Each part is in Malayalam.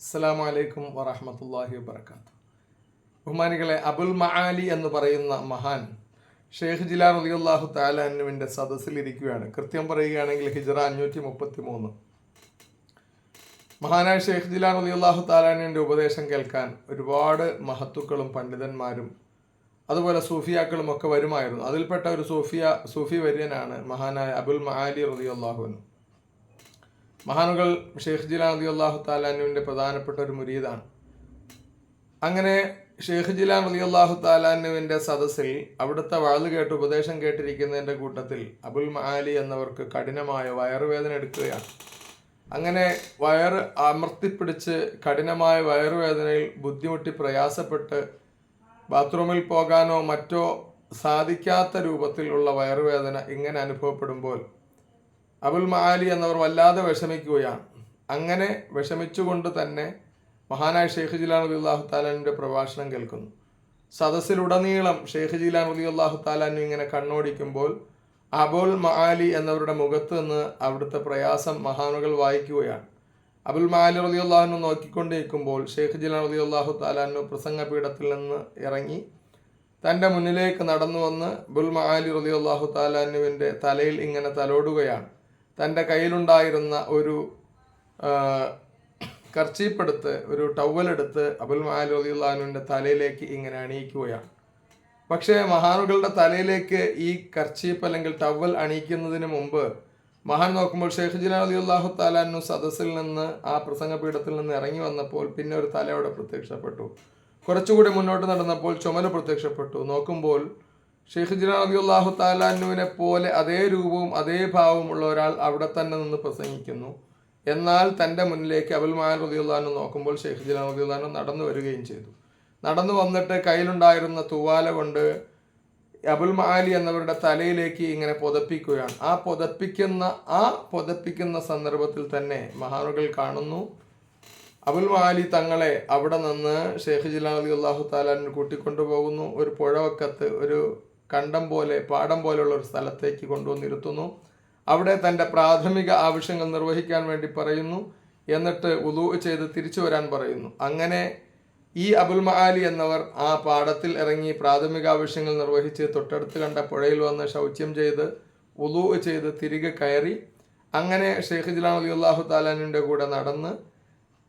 അസ്സലാമു വലൈക്കും വറഹമത്തല്ലാഹി വബർക്കാത്തു ബഹുമാനികളെ അബുൽ മഹാലി എന്ന് പറയുന്ന മഹാൻ ഷെയ്ഖ് ജിലാൻ റളിയല്ലാഹു താലാനുവിന്റെ സദസ്സിലിരിക്കുകയാണ്. കൃത്യം പറയുകയാണെങ്കിൽ ഹിജറ അഞ്ഞൂറ്റി മുപ്പത്തി മൂന്ന് മഹാനായ ഷെയ്ഖ് ജിലാൻ റളിയല്ലാഹു താലാനുവിന്റെ ഉപദേശം കേൾക്കാൻ ഒരുപാട് മഹത്തുക്കളും പണ്ഡിതന്മാരും അതുപോലെ സൂഫിയാക്കളും ഒക്കെ വരുമായിരുന്നു. അതിൽപ്പെട്ട ഒരു സൂഫിയ സൂഫി വര്യനാണ് മഹാനായ അബുൽ മആലി റളിയല്ലാഹുവിന് മഹാനുകൾ ഷെയ്ഖ് ജിലാൻ അലി അള്ളാഹു താലാനുവിന്റെ പ്രധാനപ്പെട്ട ഒരു മുരീദാണ്. അങ്ങനെ ഷെയ്ഖ് ജിലാൻ അലി അള്ളാഹു താലാനുവിന്റെ സദസ്സിൽ അവിടുത്തെ വാഴ് കേട്ട് ഉപദേശം കേട്ടിരിക്കുന്നതിന്റെ കൂട്ടത്തിൽ അബുൽ മഹാലി എന്നവർക്ക് കഠിനമായ വയറുവേദന എടുക്കുകയാണ്. അങ്ങനെ വയറ് അമർത്തിപ്പിടിച്ച് കഠിനമായ വയറുവേദനയിൽ ബുദ്ധിമുട്ടി പ്രയാസപ്പെട്ട് ബാത്റൂമിൽ പോകാനോ മറ്റോ സാധിക്കാത്ത രൂപത്തിലുള്ള വയറുവേദന ഇങ്ങനെ അനുഭവപ്പെടുമ്പോൾ അബുൽ മഹാലി എന്നവർ വല്ലാതെ വിഷമിക്കുകയാണ്. അങ്ങനെ വിഷമിച്ചുകൊണ്ട് തന്നെ മഹാനായ ഷെയ്ഖ് ജിലാൻ അലി അള്ളാഹു താലാനിന്റെ പ്രഭാഷണം കേൾക്കുന്നു. സദസ്സിലുടനീളം ഷെയ്ഖ് ജിലാൻ അലി അള്ളാഹു താലാനു ഇങ്ങനെ കണ്ണോടിക്കുമ്പോൾ അബുൽ മഹാലി എന്നവരുടെ മുഖത്ത് നിന്ന് അവിടുത്തെ പ്രയാസം മഹാനുകൾ വായിക്കുകയാണ്. അബുൽ മഹാലി അലി അള്ളാഹുനു നോക്കിക്കൊണ്ടിരിക്കുമ്പോൾ ഷെയ്ഖ് ജിലാൻ അലി അള്ളാഹു താലാനു പ്രസംഗപീഠത്തിൽ നിന്ന് ഇറങ്ങി തന്റെ മുന്നിലേക്ക് നടന്നു വന്ന് ബുൽ മഹാലി അലി അള്ളാഹു താലാനുവിന്റെ തലയിൽ ഇങ്ങനെ തലോടുകയാണ്. തന്റെ കയ്യിലുണ്ടായിരുന്ന ഒരു കർച്ചീപ്പെടുത്ത് ഒരു ടവലെടുത്ത് അബുൽ മഹാലി റലിയുള്ളാഹുവിന്റെ തലയിലേക്ക് ഇങ്ങനെ അണിയിക്കുകയാണ്. പക്ഷേ മഹാനുകളുടെ തലയിലേക്ക് ഈ കർച്ചീപ്പ് അല്ലെങ്കിൽ ടവൽ അണിയിക്കുന്നതിന് മുമ്പ് മഹാൻ നോക്കുമ്പോൾ ഷെയ്ഖ് ജിലാൻ അലി അള്ളാഹു താലാനു സദസ്സിൽ നിന്ന് ആ പ്രസംഗപീഠത്തിൽ നിന്ന് ഇറങ്ങി വന്നപ്പോൾ പിന്നെ ഒരു തല അവിടെ പ്രത്യക്ഷപ്പെട്ടു. കുറച്ചുകൂടി മുന്നോട്ട് നടന്നപ്പോൾ ചുമൽ പ്രത്യക്ഷപ്പെട്ടു. നോക്കുമ്പോൾ ഷെയ്ഖ് ജിലാൻ അലി അള്ളാഹു താലാനുവിനെ പോലെ അതേ രൂപവും അതേ ഭാവമുള്ള ഒരാൾ അവിടെ തന്നെ നിന്ന് പ്രസംഗിക്കുന്നു. എന്നാൽ തന്റെ മുന്നിലേക്ക് അബുൽ മാൻ റതിയുള്ളഹാനു നോക്കുമ്പോൾ ഷെയ്ഖ് ജിലാൻ റതിയുള്ളഹാനു നടന്നു വരികയും ചെയ്തു. നടന്നു വന്നിട്ട് കയ്യിലുണ്ടായിരുന്ന തൂവാല കൊണ്ട് അബുൽ മാലി എന്നവരുടെ തലയിലേക്ക് ഇങ്ങനെ പൊതപ്പിക്കുകയാണ്. ആ പൊതപ്പിക്കുന്ന ആ പൊതപ്പിക്കുന്ന സന്ദർഭത്തിൽ തന്നെ മഹാനുകൾ കാണുന്നു. അബുൽ മാലി തങ്ങളെ അവിടെ നിന്ന് ഷെയ്ഖ് ജിലാൻ അലി അള്ളാഹു താലാൻ കൂട്ടിക്കൊണ്ടുപോകുന്നു. ഒരു പുഴവക്കത്ത് ഒരു കണ്ടം പോലെ പാടം പോലെയുള്ള ഒരു സ്ഥലത്തേക്ക് കൊണ്ടുവന്നിരുത്തുന്നു അവിടെ തന്റെ പ്രാഥമിക ആവശ്യങ്ങൾ നിർവഹിക്കാൻ വേണ്ടി പറയുന്നു. എന്നിട്ട് ഉദു ചെയ്ത് തിരിച്ചു വരാൻ പറയുന്നു. അങ്ങനെ ഈ അബുൽ മഹാലി എന്നവർ ആ പാടത്തിൽ ഇറങ്ങി പ്രാഥമിക ആവശ്യങ്ങൾ നിർവഹിച്ച് തൊട്ടടുത്ത് കണ്ട പുഴയിൽ വന്ന് ശൗച്യം ചെയ്ത് ഉദു ചെയ്ത് തിരികെ കയറി. അങ്ങനെ ഷെയ്ഖ് ജിലാൻ അലി അള്ളാഹു താലാനിന്റെ കൂടെ നടന്ന്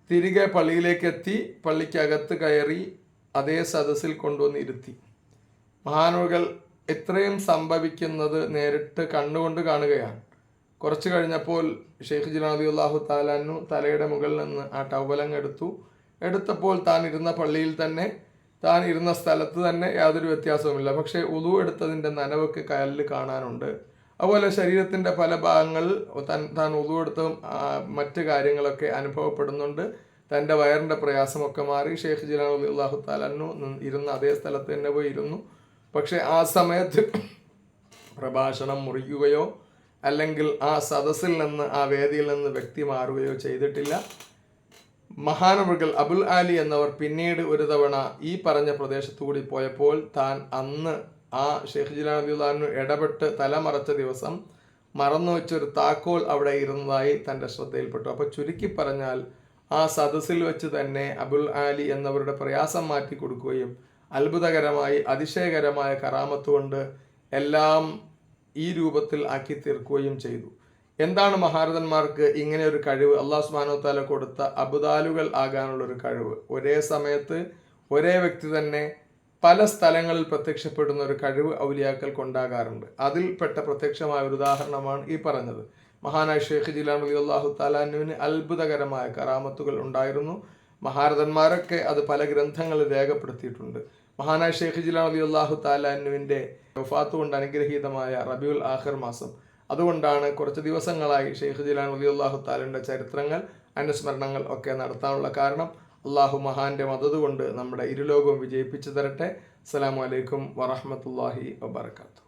തിരികെ പള്ളിയിലേക്ക് എത്തി. പള്ളിക്കകത്ത് കയറി അതേ സദസ്സിൽ കൊണ്ടുവന്ന് ഇരുത്തി. മഹാനുകൾ ഇത്രയും സംഭവിക്കുന്നത് നേരിട്ട് കണ്ണുകൊണ്ട് കാണുകയാണ്. കുറച്ച് കഴിഞ്ഞപ്പോൾ ഷെയ്ഖ് ജിലാദി അള്ളാഹു താലാനു തലയുടെ മുകളിൽ നിന്ന് ആ ടവലങ് എടുത്തു. എടുത്തപ്പോൾ താൻ ഇരുന്ന പള്ളിയിൽ തന്നെ താൻ ഇരുന്ന സ്ഥലത്ത് തന്നെ യാതൊരു വ്യത്യാസവുമില്ല. പക്ഷേ ഉതു എടുത്തതിന്റെ നനവൊക്കെ കയലിൽ കാണാനുണ്ട്. അതുപോലെ ശരീരത്തിന്റെ പല ഭാഗങ്ങൾ താൻ താൻ എടുത്ത മറ്റ് കാര്യങ്ങളൊക്കെ അനുഭവപ്പെടുന്നുണ്ട്. തന്റെ വയറിന്റെ പ്രയാസമൊക്കെ മാറി ഷെയ്ഖ് ജിലാദി അള്ളാഹു താലാനു ഇരുന്ന അതേ സ്ഥലത്ത് തന്നെ പോയി ഇരുന്നു പക്ഷേ ആ സമയത്ത് പ്രഭാഷണം മുറിക്കുകയോ അല്ലെങ്കിൽ ആ സദസ്സിൽ നിന്ന് ആ വേദിയിൽ നിന്ന് വ്യക്തി മാറുകയോ ചെയ്തിട്ടില്ല. മഹാനവകൾ അബുൽ ആലി എന്നവർ പിന്നീട് ഒരു തവണ ഈ പറഞ്ഞ പ്രദേശത്തു കൂടി പോയപ്പോൾ താൻ അന്ന് ആ ഷെയ്ഖ് ജിലാനുദ്ദാനു ഇടപെട്ട് തലമറച്ച ദിവസം മറന്നു വെച്ചൊരു താക്കോൽ അവിടെ ഇരുന്നതായി തന്റെ ശ്രദ്ധയിൽപ്പെട്ടു. അപ്പോൾ ചുരുക്കി പറഞ്ഞാൽ ആ സദസ്സിൽ വെച്ച് തന്നെ അബുൽ ആലി എന്നവരുടെ പ്രയാസം മാറ്റി കൊടുക്കുകയും അത്ഭുതകരമായി അതിശയകരമായ കറാമത്ത് കൊണ്ട് എല്ലാം ഈ രൂപത്തിൽ ആക്കി തീർക്കുകയും ചെയ്തു. എന്താണ് മഹാരഥന്മാർക്ക് ഇങ്ങനെ ഒരു കഴിവ്? അള്ളാഹു സുബാനോ താല കൊടുത്ത അബുദാലുകൾ ആകാനുള്ള ഒരു കഴിവ്. ഒരേ സമയത്ത് ഒരേ വ്യക്തി തന്നെ പല സ്ഥലങ്ങളിൽ പ്രത്യക്ഷപ്പെടുന്ന ഒരു കഴിവ് ഔലിയാക്കൽ കൊണ്ടാകാറുണ്ട്. അതിൽപ്പെട്ട പ്രത്യക്ഷമായ ഒരു ഉദാഹരണമാണ് ഈ പറഞ്ഞത്. മഹാനായ ഷെയ്ഖ് ജിലാൻ അലി അള്ളാഹു താലാനുവിന് അത്ഭുതകരമായ കറാമത്തുകൾ ഉണ്ടായിരുന്നു. മഹാരഥന്മാരൊക്കെ അത് പല ഗ്രന്ഥങ്ങളിൽ രേഖപ്പെടുത്തിയിട്ടുണ്ട്. മഹാനായ ഷെയ്ഖ് ജിലാൻ അലി അള്ളാഹു താലാനുവിന്റെ വഫാത്ത് കൊണ്ട് അനുഗ്രഹീതമായ റബിയുൽ ആഖിർ മാസം. അതുകൊണ്ടാണ് കുറച്ച് ദിവസങ്ങളായി ഷെയ്ഖ് ജിലാൻ അലി അള്ളാഹു താലിന്റെ ചരിത്രങ്ങൾ അനുസ്മരണങ്ങൾ ഒക്കെ നടത്താനുള്ള കാരണം അള്ളാഹു മഹാന്റെ മദത് കൊണ്ട് നമ്മുടെ ഇരുലോകവും വിജയിപ്പിച്ചു തരട്ടെ. അസ്സാം വലൈക്കും വറഹമത്തല്ലാഹി വബർക്കാത്തു